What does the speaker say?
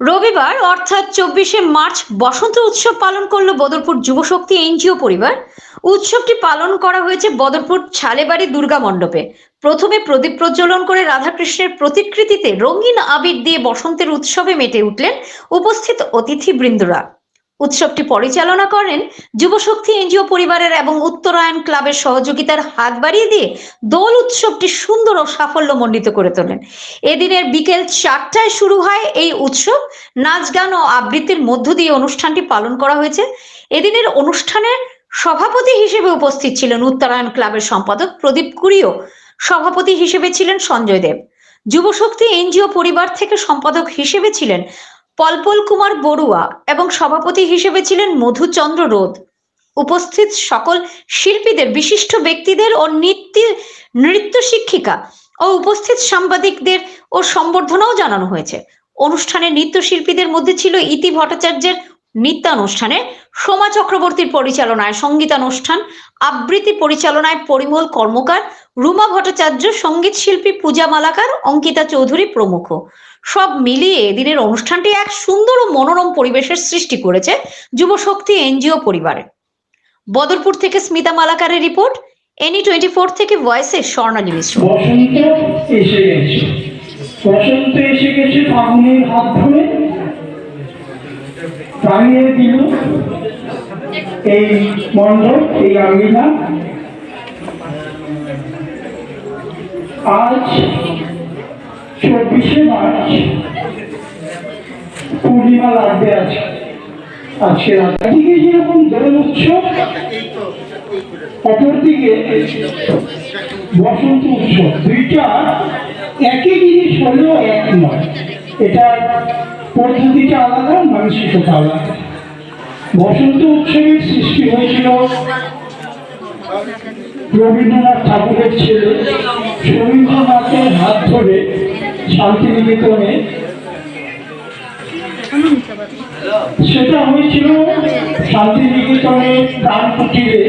রবিবার, অর্থাৎ চব্বিশে মার্চ, বসন্ত উৎসব পালন করল বদরপুর যুবশক্তি এনজিও পরিবার। উৎসবটি পালন করা হয়েছে বদরপুর ছালেবাড়ি দুর্গা মণ্ডপে। প্রথমে প্রদীপ প্রজ্বলন করে রাধাকৃষ্ণের প্রতিকৃতিতে রঙিন আবির দিয়ে বসন্তের উৎসবে মেতে উঠলেন উপস্থিত অতিথিবৃন্দরা। উৎসবটি পরিচালনা করেন যুবশক্তি এনজিও পরিবারের এবং উত্তরায়ণ ক্লাবের সহযোগিতার হাত বাড়িয়ে দিয়ে দোল উৎসবটি সুন্দর ও সাফল্য সাফল্যমণ্ডিত করে তোলেন। এদিনের বিকেল চারটায় শুরু হয় এই উৎসব। নাচ, গান ও আবৃত্তির মধ্য দিয়ে অনুষ্ঠানটি পালন করা হয়েছে। এদিনের অনুষ্ঠানের সভাপতি হিসেবে উপস্থিত ছিলেন উত্তরায়ণ ক্লাবের সম্পাদক প্রদীপ কুড়িও সভাপতি হিসেবে ছিলেন সঞ্জয় দেব। যুবশক্তি এনজিও পরিবার থেকে সম্পাদক হিসেবে ছিলেন পলপল কুমার বড়ুয়া এবং সভাপতি হিসেবে ছিলেন মধুচন্দ্র রোধ উপস্থিত সকল শিল্পীদের, বিশিষ্ট ব্যক্তিদের ও নৃত্য নৃত্য শিক্ষিকা ও উপস্থিত সাংবাদিকদের ও সম্বর্ধনাও জানানো হয়েছে। অনুষ্ঠানে নৃত্যশিল্পীদের মধ্যে ছিল ইতি ভট্টাচার্যের নৃত্যানুষ্ঠানে সোমা চক্রবর্তীর পরিচালনায় সঙ্গীতানুষ্ঠান, আবৃত্তি পরিচালনায় পরিমল কর্মকার, রুমা ভট্টাচার্য সংগীত শিল্পী পূজা মালাকার, অঙ্কিতা চৌধুরী প্রমুখ। সব মিলিয়ে দিনের অনুষ্ঠানটি এক সুন্দর ও মনোরম পরিবেশের সৃষ্টি করেছে যুবশক্তি এনজিও পরিবারে। বদরপুর থেকে স্মিতা মালাকারের রিপোর্ট, এনি টোয়েন্টি ফোর থেকে ভয়েসে স্বর্ণালী মিশ্র বসন্ত এসে গেছে। বসন্ত এসে গেছে ফাগুনের হাত ধরে। টাঙিয়ে দিল এই মণ্ডপ এই আঙ্গিনা। আজ চব্বিশে মার্চ পূর্ণিমা লাগবে আছে আজকে রাত যেরকম দোল উৎসব, অপরদিকে বসন্ত উৎসব। দুইটা একই জিনিস হলেও এক নয়। এটা পদ্ধতিটা আলাদা মানসিকতা আলাদা বসন্ত উৎসবের সৃষ্টি হয়েছিল রবীন্দ্রনাথ ঠাকুরের ছেলে। রবীন্দ্রনাথের হাত ধরে শান্তিনিকেতনে। সেটা হয়েছিল শান্তিনিকেতনের প্রাণ কুটিরে